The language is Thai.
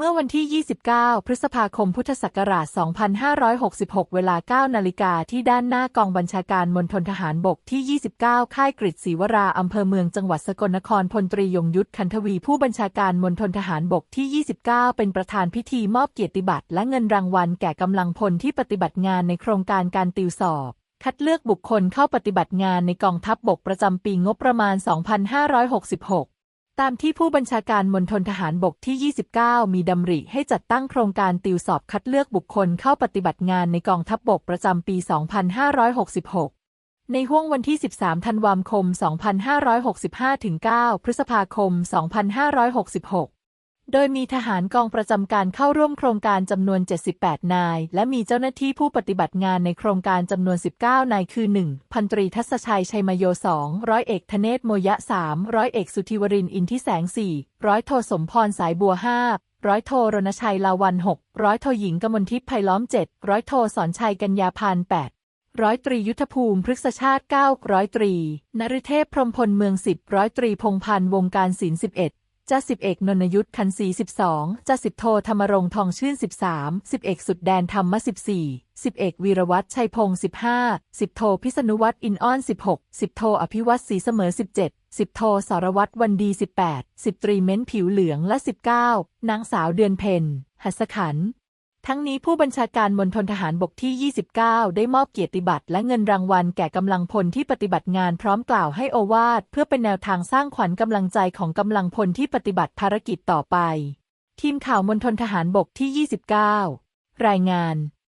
เมื่อวันที่ 29 พฤษภาคม พุทธศักราช 2566 เวลา 9 นาฬิกาที่ด้านหน้ากองบัญชาการมณฑลทหารบกที่ 29 ค่ายกฤษศรีวราอำเภอเมืองจังหวัดสกลนคร พลตรียงยุทธคันทวี ผู้บัญชาการมณฑลทหารบกที่ 29 เป็นประธานพิธีมอบเกียรติบัตรและเงินรางวัลแก่กำลังพลที่ปฏิบัติงานในโครงการการติวสอบคัดเลือกบุคคลเข้าปฏิบัติงานในกองทัพบบกประจำปีงบประมาณ 2566 ตามที่ผู้บัญชาการมณฑลทหารบกที่ 29 มีดำริให้จัดตั้งโครงการติวสอบคัดเลือกบุคคลเข้าปฏิบัติงานในกองทัพบบกประจำปี 2566 ในห้วงวันที่ 13 ธันวาคม 2565 ถึง 9 พฤษภาคม 2566 โดยมีทหารกองประจำการเข้าร่วมโครงการจำนวน 78 นาย และมีเจ้าหน้าที่ผู้ปฏิบัติงานในโครงการจำนวน 19 นาย คือ 1. พันตรีทัศชัย ชัยมโย 2. ร้อยเอกธเนศโมยะ 3. ร้อยเอกสุธิวรินอินทิแสง 4. ร้อยโทสมพรสายบัว 5. ร้อยโทรณชัยลาวัน 6. ร้อยโทหญิงกมลทิพย์ไพล้อม 7. ร้อยโทสอนชัยกัญญาพาน 8. ร้อยตรียุทธภูมิพฤกษชาติ9ร้อยตรีนฤเทพพรมพลเมือง 10 ร้อยตรีพงพันธ์วงการศิลป์11 จ่าสิบเอกนนยุทธคันศรี12จ่าสิบโทธรรมรงค์ทองชื่นสิบสามสิบเอกสุดแดนธรรมสิบสี่สิบเอกวีรวัตรชัยพงศ์สิบห้าสิบโทพิษณุวัตรอินอ้อนสิบหกสิบโทอภิวัตรศรีเสมอสิบเจ็ดสิบโทสารวัตรวันดีสิบแปดสิบตรีเม้นผิวเหลืองและสิบเก้านางสาวเดือนเพ็ญหัสขันธ์ ทั้งนี้ผู้บัญชาการมณฑลทหารบกที่ 29 ได้มอบเกียรติบัตรและเงินรางวัลแก่กำลังพลที่ปฏิบัติงานพร้อมกล่าวให้โอวาทเพื่อเป็นแนวทางสร้างขวัญกำลังใจของกำลังพลที่ปฏิบัติภารกิจต่อไป ทีมข่าวมณฑลทหารบกที่ 29 รายงาน